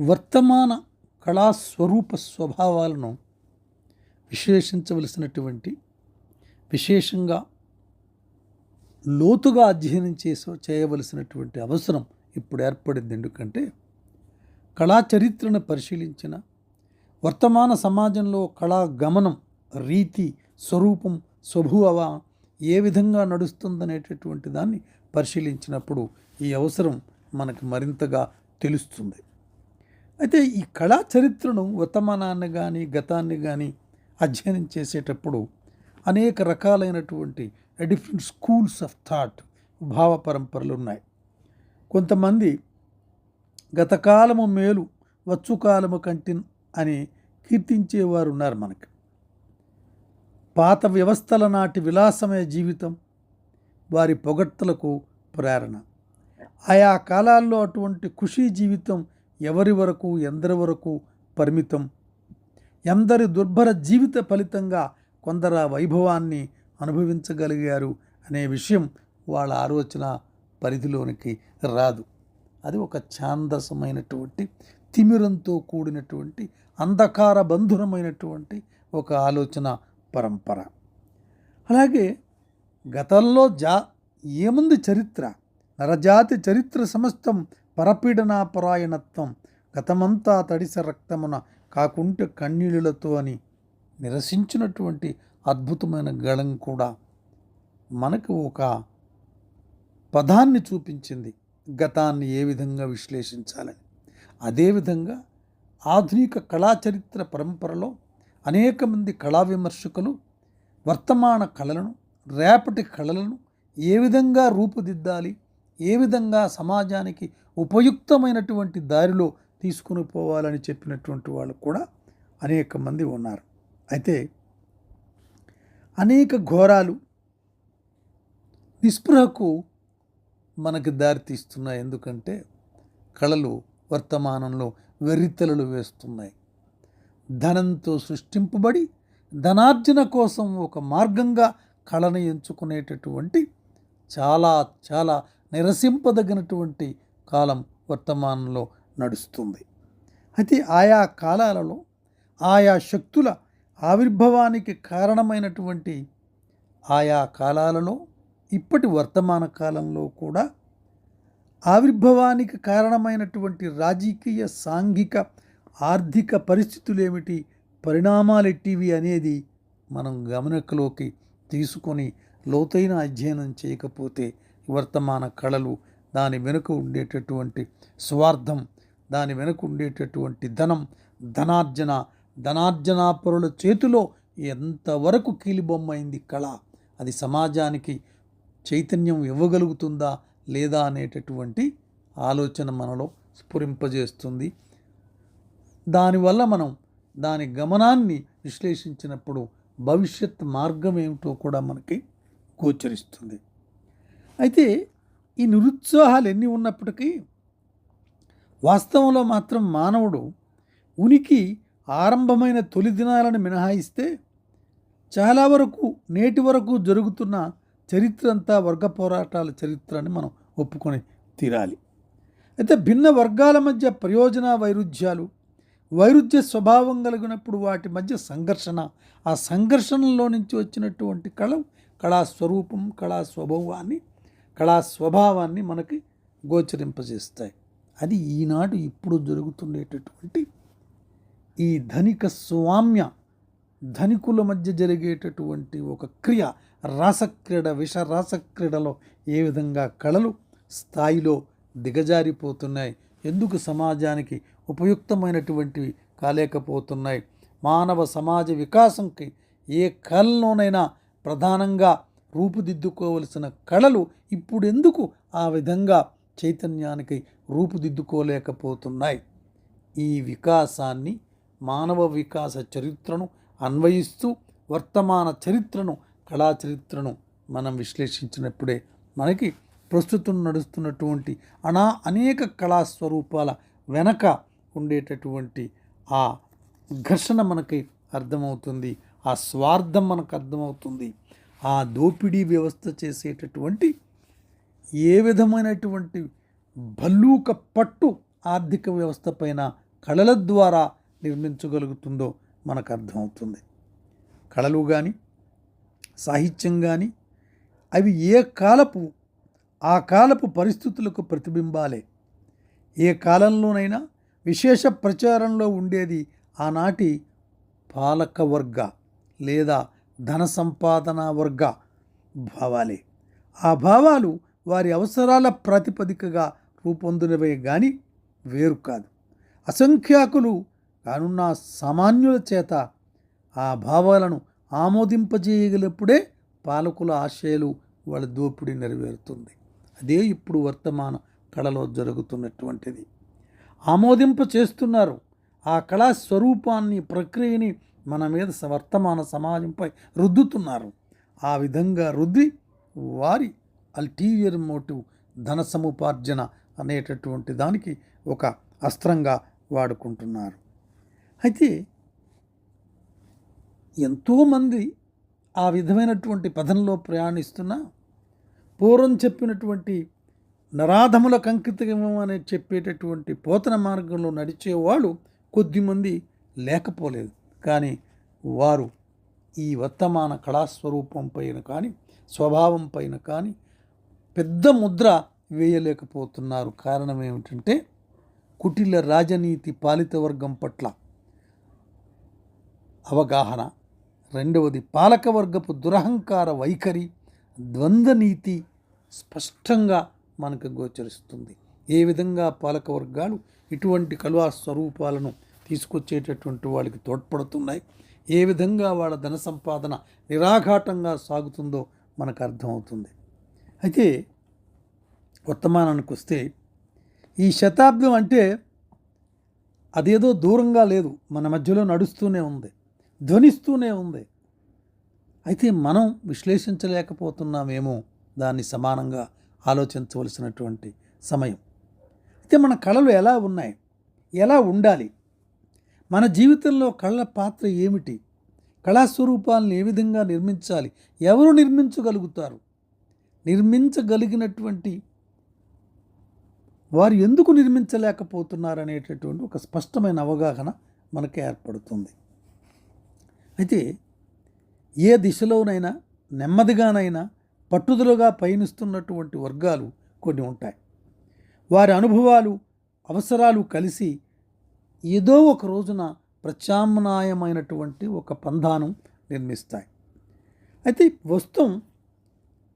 వర్తమాన కళాస్వరూప స్వభావాలను విశ్లేషించవలసినటువంటి విశేషంగా లోతుగా అధ్యయనం చేసో చేయవలసినటువంటి అవసరం ఇప్పుడు ఏర్పడింది. ఎందుకంటే కళా చరిత్రను పరిశీలించిన వర్తమాన సమాజంలో కళా గమనం రీతి స్వరూపం స్వభువ ఏ విధంగా నడుస్తుందనేటటువంటి దాన్ని పరిశీలించినప్పుడు ఈ అవసరం మనకు మరింతగా తెలుస్తుంది. అయితే ఈ కళా చరిత్రను వర్తమానాన్ని కానీ గతాన్ని కానీ అధ్యయనం చేసేటప్పుడు అనేక రకాలైనటువంటి డిఫరెంట్ స్కూల్స్ ఆఫ్ థాట్ భావ పరంపరలు ఉన్నాయి. కొంతమంది గతకాలము మేలు వచ్చుకాలము కంటిన్ అని కీర్తించేవారు ఉన్నారు మనకి. పాత వ్యవస్థల నాటి విలాసమయ జీవితం వారి పొగడ్తలకు ప్రేరణ. ఆయా కాలాల్లో అటువంటి ఖుషీ జీవితం ఎవరి వరకు ఎందరి వరకు పరిమితం? ఎందరి దుర్భర జీవిత ఫలితంగా కొందరు వైభవాన్ని అనుభవించగలిగారు అనే విషయం వాళ్ళ ఆలోచన పరిధిలోనికి రాదు. అది ఒక ఛాందసమైనటువంటి తిమిరంతో కూడినటువంటి అంధకార బంధురమైనటువంటి ఒక ఆలోచన పరంపర. అలాగే గతంలో జా ఏముంది చరిత్ర? నరజాతి చరిత్ర సమస్తం పరపీడనాపరాయణత్వం గతమంతా తడిస రక్తమున కాకుంటే కన్నీళ్ళతో అని నిరసించినటువంటి అద్భుతమైన గళం కూడా మనకు ఒక పదాన్ని చూపించింది. గతాన్ని ఏ విధంగా విశ్లేషించాలని. అదేవిధంగా ఆధునిక కళా చరిత్ర పరంపరలో అనేక మంది కళా విమర్శకులు వర్తమాన కళలను రేపటి కళలను ఏ విధంగా రూపుదిద్దాలి ఏ విధంగా సమాజానికి ఉపయుక్తమైనటువంటి దారిలో తీసుకుని పోవాలని చెప్పినటువంటి వాళ్ళు కూడా అనేక మంది ఉన్నారు. అయితే అనేక ఘోరాలు నిస్పృహకు మనకి దారితీస్తున్నాయి. ఎందుకంటే కళలు వర్తమానంలో వెర్రితలలు వేస్తున్నాయి. ధనంతో సృష్టింపబడి ధనార్జన కోసం ఒక మార్గంగా కళను ఎంచుకునేటటువంటి చాలా చాలా నిరసింపదగినటువంటి కాలం వర్తమానంలో నడుస్తుంది. అయితే ఆయా కాలాలలో ఆయా శక్తుల ఆవిర్భవానికి కారణమైనటువంటి ఆయా కాలాలలో ఇప్పటి వర్తమాన కాలంలో కూడా ఆవిర్భవానికి కారణమైనటువంటి రాజకీయ సాంఘిక ఆర్థిక పరిస్థితులు ఏమిటి పరిణామాలు ఎట్టివి అనేది మనం గమనికలోకి తీసుకొని లోతైన అధ్యయనం చేయకపోతే వర్తమాన కళలు దాని వెనుక ఉండేటటువంటి స్వార్థం దాని వెనుక ఉండేటటువంటి ధనం ధనార్జన ధనార్జనాపరుల చేతిలో ఎంతవరకు కీలిబొమ్మైంది కళ? అది సమాజానికి చైతన్యం ఇవ్వగలుగుతుందా లేదా అనేటటువంటి ఆలోచన మనలో స్ఫురింపజేస్తుంది. దానివల్ల మనం దాని గమనాన్ని విశ్లేషించినప్పుడు భవిష్యత్ మార్గం ఏమిటో కూడా మనకి గోచరిస్తుంది. అయితే ఈ నిరుత్సాహాలు ఎన్ని ఉన్నప్పటికీ వాస్తవంలో మాత్రం మానవుడు ఉనికి ఆరంభమైన తొలి దినాలను మినహాయిస్తే చాలా వరకు నేటి వరకు జరుగుతున్న చరిత్ర అంతా వర్గ పోరాటాల చరిత్ర అని మనం ఒప్పుకొని తీరాలి. అయితే భిన్న వర్గాల మధ్య ప్రయోజన వైరుధ్యాలు వైరుధ్య స్వభావం కలిగినప్పుడు వాటి మధ్య సంఘర్షణ ఆ సంఘర్షణలో నుంచి వచ్చినటువంటి కళ కళా స్వరూపం కళా స్వభావాన్ని కళా స్వభావాన్ని మనకి గోచరింపజేస్తాయి. అది ఈనాడు ఇప్పుడు జరుగుతుండేటటువంటి ఈ ధనిక స్వామ్య ధనికుల మధ్య జరిగేటటువంటి ఒక క్రియ రాసక్రీడ విష రాసక్రీడలో ఏ విధంగా కళలు స్థాయిలో దిగజారిపోతున్నాయి ఎందుకు సమాజానికి ఉపయుక్తమైనటువంటివి కాలేకపోతున్నాయి మానవ సమాజ వికాసంకి ఏ కళలోనైనా ప్రధానంగా రూపుదిద్దుకోవలసిన కళలు ఇప్పుడెందుకు ఆ విధంగా చైతన్యానికి రూపుదిద్దుకోలేకపోతున్నాయి? ఈ వికాసాన్ని మానవ వికాస చరిత్రను అన్వయిస్తూ వర్తమాన చరిత్రను కళా చరిత్రను మనం విశ్లేషించినప్పుడే మనకి ప్రస్తుతం నడుస్తున్నటువంటి అనా అనేక కళా స్వరూపాల వెనక ఉండేటటువంటి ఆ ఘర్షణ మనకి అర్థమవుతుంది. ఆ స్వార్థం మనకు అర్థమవుతుంది. ఆ దోపిడీ వ్యవస్థ చేసేటటువంటి ఏ విధమైనటువంటి భల్లూక పట్టు ఆర్థిక వ్యవస్థ పైన కళల ద్వారా నిర్మించగలుగుతుందో మనకు అర్థమవుతుంది. కళలు కానీ సాహిత్యం కానీ అవి ఏ కాలపు ఆ కాలపు పరిస్థితులకు ప్రతిబింబాలే. ఏ కాలంలోనైనా విశేష ప్రచారంలో ఉండేది ఆనాటి పాలకవర్గ లేదా ధన సంపాదన వర్గ భావాలే. ఆ భావాలు వారి అవసరాల ప్రాతిపదికగా రూపొందినవే కానీ వేరు కాదు. అసంఖ్యాకులు కానున్న సామాన్యుల చేత ఆ భావాలను ఆమోదింపజేయగలప్పుడే పాలకుల ఆశయాలు వాళ్ళ దోపిడీ నెరవేరుతుంది. అదే ఇప్పుడు వర్తమాన కళలో జరుగుతున్నటువంటిది. ఆమోదింప చేస్తున్నారు ఆ కళా స్వరూపాన్ని ప్రక్రియని మన మీద స- వర్తమాన సమాజంపై రుద్దుతున్నారు. ఆ విధంగా రుద్ది వారి అల్టీరియర్ మోటివ్ ధన సముపార్జన అనేటటువంటి దానికి ఒక అస్త్రంగా వాడుకుంటున్నారు. అయితే ఎంతోమంది ఆ విధమైనటువంటి పదంలో ప్రయాణిస్తున్నా పూర్వం చెప్పినటువంటి నరాధముల కంకితమం అని చెప్పేటటువంటి పోతన మార్గంలో నడిచేవాళ్ళు కొద్దిమంది లేకపోలేదు. కానీ వారు ఈ వర్తమాన కళాస్వరూపం పైన కానీ స్వభావం పైన కానీ పెద్ద ముద్ర వేయలేకపోతున్నారు. కారణం ఏమిటంటే కుటిల రాజనీతి పాలిత వర్గం పట్ల అవగాహన రెండవది పాలకవర్గపు దురహంకార వైఖరి ద్వంద్వనీతి స్పష్టంగా మనకు గోచరిస్తుంది. ఏ విధంగా పాలకవర్గాలు ఇటువంటి కలువా స్వరూపాలను తీసుకొచ్చేటటువంటి వాళ్ళకి తోడ్పడుతున్నాయి. ఏ విధంగా వాళ్ళ ధన సంపాదన నిరాఘాటంగా సాగుతుందో మనకు అర్థమవుతుంది. అయితే వర్తమానానికి వస్తే ఈ శతాబ్దం అంటే అదేదో దూరంగా లేదు. మన మధ్యలో నడుస్తూనే ఉంది. ధ్వనిస్తూనే ఉంది. అయితే మనం విశ్లేషించలేకపోతున్నామేమో దాన్ని సమానంగా ఆలోచించవలసినటువంటి సమయం. అయితే మన కళలు ఎలా ఉన్నాయి? ఎలా ఉండాలి? మన జీవితంలో కళల పాత్ర ఏమిటి? కళాస్వరూపాలను ఏ విధంగా నిర్మించాలి? ఎవరు నిర్మించగలుగుతారు? నిర్మించగలిగినటువంటి వారు ఎందుకు నిర్మించలేకపోతున్నారు అనేటటువంటి ఒక స్పష్టమైన అవగాహన మనకు ఏర్పడుతుంది. అయితే ఏ దిశలోనైనా నెమ్మదిగానైనా పట్టుదలగా పయనిస్తున్నటువంటి వర్గాలు కొన్ని ఉంటాయి. వారి అనుభవాలు అవసరాలు కలిసి ఏదో ఒక రోజున ప్రత్యామ్నాయమైనటువంటి ఒక పంధానం నిర్మిస్తాయి. అయితే వస్తుం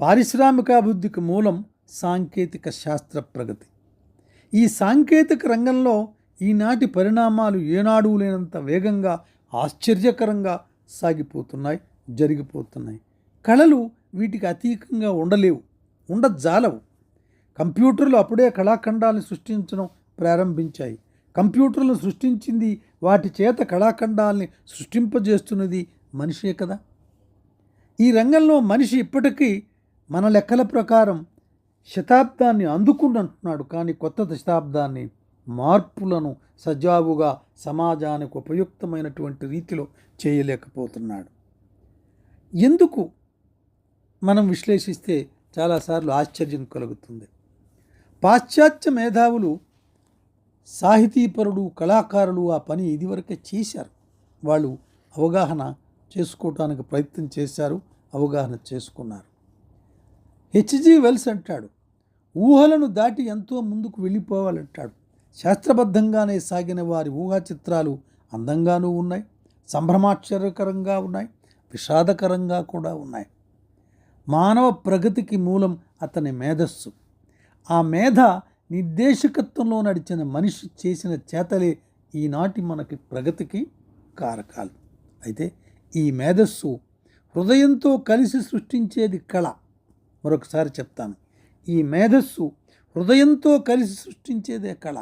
పారిశ్రామికాభివృద్ధికి మూలం సాంకేతిక శాస్త్ర ప్రగతి. ఈ సాంకేతిక రంగంలో ఈనాటి పరిణామాలు ఏనాడు లేనంత వేగంగా ఆశ్చర్యకరంగా సాగిపోతున్నాయి జరిగిపోతున్నాయి. కళలు వీటికి అతీకంగా ఉండలేవు ఉండజాలవు. కంప్యూటర్లు అప్పుడే కళాఖండాలను సృష్టించడం ప్రారంభించాయి. కంప్యూటర్లు సృష్టించింది వాటి చేత కళాఖండాల్ని సృష్టింపజేస్తున్నది మనిషే కదా. ఈ రంగంలో మనిషి ఇప్పటికీ మన లెక్కల ప్రకారం శతాబ్దాన్ని అందుకుంటున్నాడు. కానీ కొత్త శతాబ్దాన్ని మార్పులను సజావుగా సమాజానికి ఉపయుక్తమైనటువంటి రీతిలో చేయలేకపోతున్నాడు. ఎందుకు? మనం విశ్లేషిస్తే చాలాసార్లు ఆశ్చర్యం కలుగుతుంది. పాశ్చాత్య మేధావులు సాహితీపరుడు కళాకారులు ఆ పని ఇదివరకే చేశారు. వాళ్ళు అవగాహన చేసుకోవటానికి ప్రయత్నం చేశారు అవగాహన చేసుకున్నారు. హెచ్జి వెల్స్ అంటాడు ఊహలను దాటి ఎంతో ముందుకు వెళ్ళిపోవాలంటాడు. శాస్త్రబద్ధంగానే సాగిన వారి ఊహా చిత్రాలు అందంగానూ ఉన్నాయి సంభ్రమాశ్చర్యకరంగా ఉన్నాయి విషాదకరంగా కూడా ఉన్నాయి. మానవ ప్రగతికి మూలం అతని మేధస్సు. ఆ మేధ నిర్దేశకత్వంలో నడిచిన మనిషి చేసిన చేతలే ఈనాటి మనకి ప్రగతికి కారకాలు. అయితే ఈ మేధస్సు హృదయంతో కలిసి సృష్టించేది కళ. మరొకసారి చెప్తాను. ఈ మేధస్సు హృదయంతో కలిసి సృష్టించేదే కళ.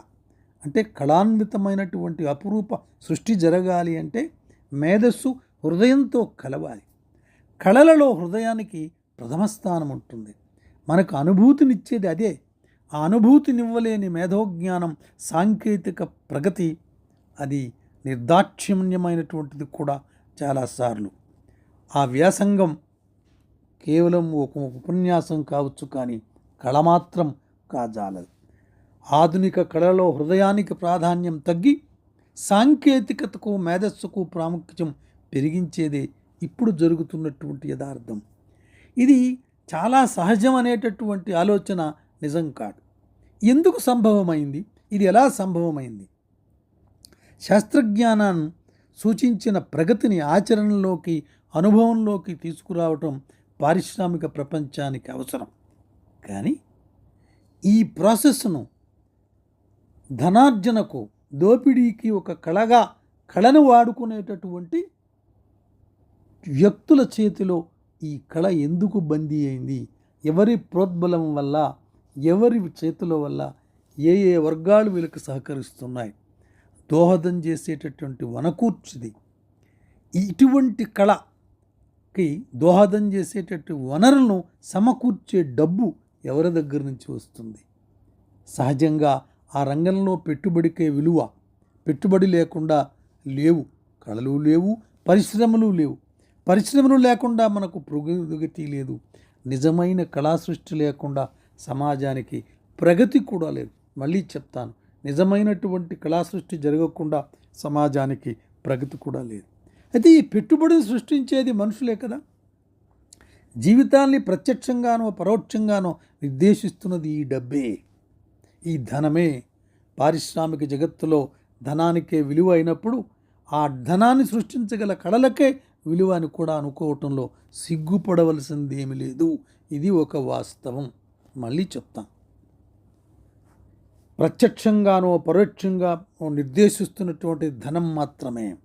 అంటే కళాన్వితమైనటువంటి అపురూప సృష్టి జరగాలి అంటే మేధస్సు హృదయంతో కలవాలి. కళలలో హృదయానికి ప్రథమ స్థానం ఉంటుంది. మనకు అనుభూతినిచ్చేది అదే. ఆ అనుభూతినివ్వలేని మేధోజ్ఞానం సాంకేతిక ప్రగతి అది నిర్దాక్షిణ్యమైనటువంటిది కూడా చాలాసార్లు ఆ వ్యాసంగం కేవలం ఒక ఉపన్యాసం కావచ్చు కానీ కళ మాత్రం కాజాలదు. ఆధునిక కళలో హృదయానికి ప్రాధాన్యం తగ్గి సాంకేతికతకు మేధస్సుకు ప్రాముఖ్యం పెరిగించేదే ఇప్పుడు జరుగుతున్నటువంటి యథార్థం. ఇది చాలా సహజం అనేటటువంటి ఆలోచన నిజం కాదు. ఎందుకు సంభవమైంది? ఇది ఎలా సంభవమైంది? శాస్త్రజ్ఞానాన్ని సూచించిన ప్రగతిని ఆచరణలోకి అనుభవంలోకి తీసుకురావటం పారిశ్రామిక ప్రపంచానికి అవసరం. కానీ ఈ ప్రాసెస్ను ధనార్జనకు దోపిడీకి ఒక కళగా కళను వాడుకునేటటువంటి వ్యక్తుల చేతిలో ఈ కళ ఎందుకు బందీ అయింది? ఎవరి ప్రోద్బలం వల్ల ఎవరి చేతుల వల్ల ఏ ఏ వర్గాలు వీళ్ళకి సహకరిస్తున్నాయి? దోహదం చేసేటటువంటి వనకూర్చిది. ఇటువంటి కళకి దోహదం చేసేటట్టు వనరులను సమకూర్చే డబ్బు ఎవరి దగ్గర నుంచి వస్తుంది? సహజంగా ఆ రంగంలో పెట్టుబడికే విలువ పెట్టుబడి లేకుండా లేవు కళలు లేవు పరిశ్రమలు లేవు. పరిశ్రమలు లేకుండా మనకు పురోగతి లేదు. నిజమైన కళా సృష్టి లేకుండా సమాజానికి ప్రగతి కూడా లేదు. మళ్ళీ చెప్తాను నిజమైనటువంటి కళా సృష్టి జరగకుండా సమాజానికి ప్రగతి కూడా లేదు. అయితే ఈ పెట్టుబడిని సృష్టించేది మనుషులే కదా. జీవితాన్ని ప్రత్యక్షంగానో పరోక్షంగానో నిర్దేశిస్తున్నది ఈ డబ్బే. ఈ ధనమే పారిశ్రామిక జగత్తులో ధనానికే విలువ అయినప్పుడు ఆ ధనాన్ని సృష్టించగల కళలకే విలువ అని కూడా అనుకోవటంలో సిగ్గుపడవలసింది లేదు. ఇది ఒక వాస్తవం. మళ్ళీ చెప్తాం. ప్రత్యక్షంగానో పరోక్షంగానో నిర్దేశిస్తున్నటువంటి ధనం మాత్రమే.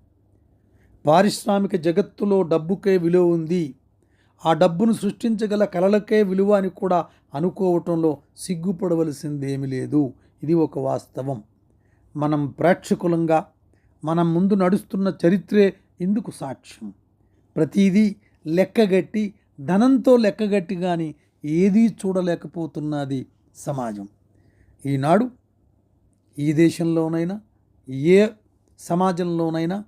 పారిశ్రామిక జగత్తులో డబ్బుకే విలువ ఉంది. ఆ డబ్బును సృష్టించగల కళలకే విలువ అని కూడా అనుకోవటంలో సిగ్గుపడవలసిందేమీ లేదు. ఇది ఒక వాస్తవం. మనం ప్రేక్షకులంగా మనం ముందు నడుస్తున్న చరిత్రే ఇందుకు సాక్ష్యం. ప్రతిదీ లెక్కగట్టి ధనంతో లెక్కగట్టి కానీ ఏదీ చూడలేకపోతున్నది సమాజం. ఈనాడు ఈ దేశంలోనైనా ఏ సమాజంలోనైనా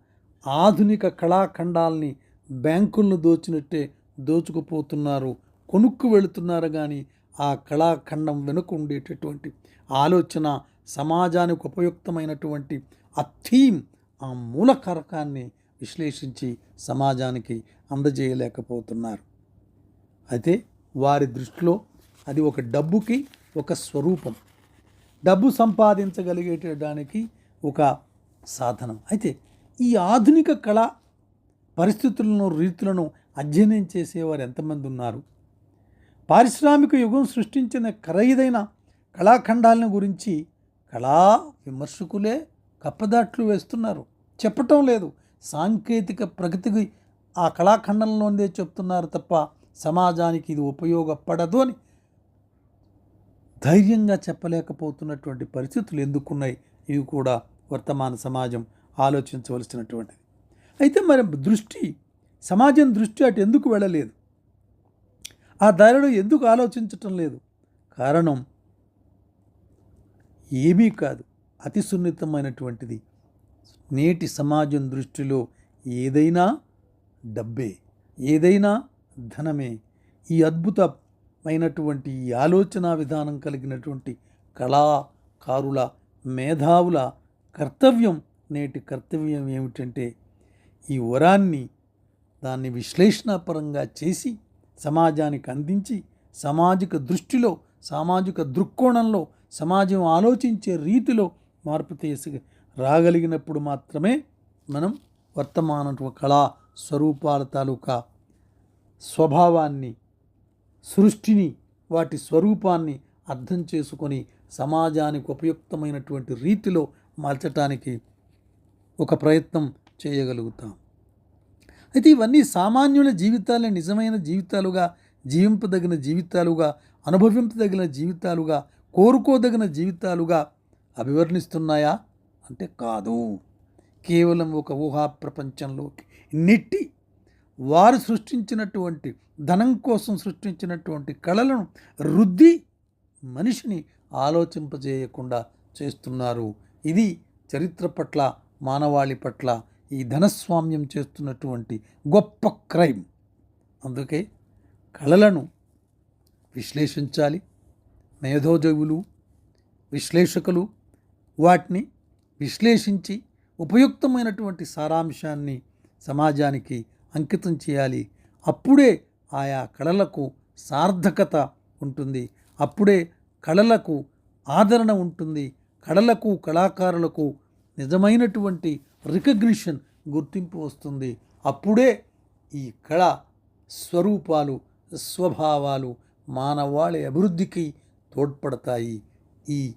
ఆధునిక కళాఖండాల్ని బ్యాంకులను దోచినట్టే దోచుకుపోతున్నారు కొనుక్కు వెళుతున్నారు కానీ ఆ కళాఖండం వెనుక ఉండేటటువంటి ఆలోచన సమాజానికి ఉపయుక్తమైనటువంటి ఆ థీమ్ ఆ మూల కారకాన్ని విశ్లేషించి సమాజానికి అందజేయలేకపోతున్నారు. అయితే వారి దృష్టిలో అది ఒక డబ్బుకి ఒక స్వరూపం. డబ్బు సంపాదించగలిగేటడానికి ఒక సాధనం. అయితే ఈ ఆధునిక కళ పరిస్థితులను రీతులను అధ్యయనం చేసేవారు ఎంతమంది ఉన్నారు? పారిశ్రామిక యుగం సృష్టించిన ఖరీదైన కళాఖండాలను గురించి కళా విమర్శకులే కప్పదాట్లు వేస్తున్నారు. చెప్పటం లేదు. సాంకేతిక ప్రగతికి ఆ కళాఖండంలోనే చెప్తున్నారు తప్ప సమాజానికి ఇది ఉపయోగపడదు అని ధైర్యంగా చెప్పలేకపోతున్నటువంటి పరిస్థితులు ఎందుకున్నాయి? ఇవి కూడా వర్తమాన సమాజం ఆలోచించవలసినటువంటిది. అయితే మరి దృష్టి సమాజం దృష్టి అటు ఎందుకు వెళ్ళలేదు? ఆ దారిలో ఎందుకు ఆలోచించటం లేదు? కారణం ఏమీ కాదు. అతి సున్నితమైనటువంటిది. నేటి సమాజం దృష్టిలో ఏదైనా డబ్బే. ఏదైనా ధనమే. ఈ అద్భుతమైనటువంటి ఈ ఆలోచన విధానం కలిగినటువంటి కళాకారుల మేధావుల కర్తవ్యం నేటి కర్తవ్యం ఏమిటంటే ఈ వరాన్ని దాన్ని విశ్లేషణాపరంగా చేసి సమాజానికి అందించి సామాజిక దృష్టిలో సామాజిక దృక్కోణంలో సమాజం ఆలోచించే రీతిలో మార్పు చేసి రాగలిగినప్పుడు మాత్రమే మనం వర్తమాన కళా స్వరూపాల తాలూకా స్వభావాన్ని సృష్టిని వాటి స్వరూపాన్ని అర్థం చేసుకొని సమాజానికి ఉపయుక్తమైనటువంటి రీతిలో మార్చటానికి ఒక ప్రయత్నం చేయగలుగుతాం. అయితే ఇవన్నీ సామాన్యుల జీవితాలే నిజమైన జీవితాలుగా జీవింపదగిన జీవితాలుగా అనుభవింపదగిన జీవితాలుగా కోరుకోదగిన జీవితాలుగా అభివర్ణిస్తున్నాయా? అంటే కాదు. కేవలం ఒక ఊహా ప్రపంచంలోకి నెట్టి వారు సృష్టించినటువంటి ధనం కోసం సృష్టించినటువంటి కళలను రుద్ది మనిషిని ఆలోచింపజేయకుండా చేస్తున్నారు. ఇది చరిత్ర పట్ల మానవాళి పట్ల ఈ ధనస్వామ్యం చేస్తున్నటువంటి గొప్ప క్రైమ్. అందుకే కళలను విశ్లేషించాలి. మేధోజవులు విశ్లేషకులు వాటిని విశ్లేషించి ఉపయుక్తమైనటువంటి సారాంశాన్ని సమాజానికి అంకితం చేయాలి. అప్పుడే ఆయా కళలకు సార్థకత ఉంటుంది. అప్పుడే కళలకు ఆదరణ ఉంటుంది. కళలకు కళాకారులకు నిజమైనటువంటి రికగ్నిషన్ గుర్తింపు వస్తుంది. అప్పుడే ఈ కళ స్వరూపాలు స్వభావాలు మానవాళి అభివృద్ధికి తోడ్పడతాయి. ఈ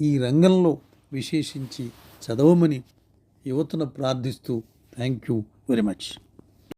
ఈ రంగంలో విశేషించి చదవమని యువతను ప్రార్థిస్తూ థ్యాంక్ యూ వెరీ మచ్.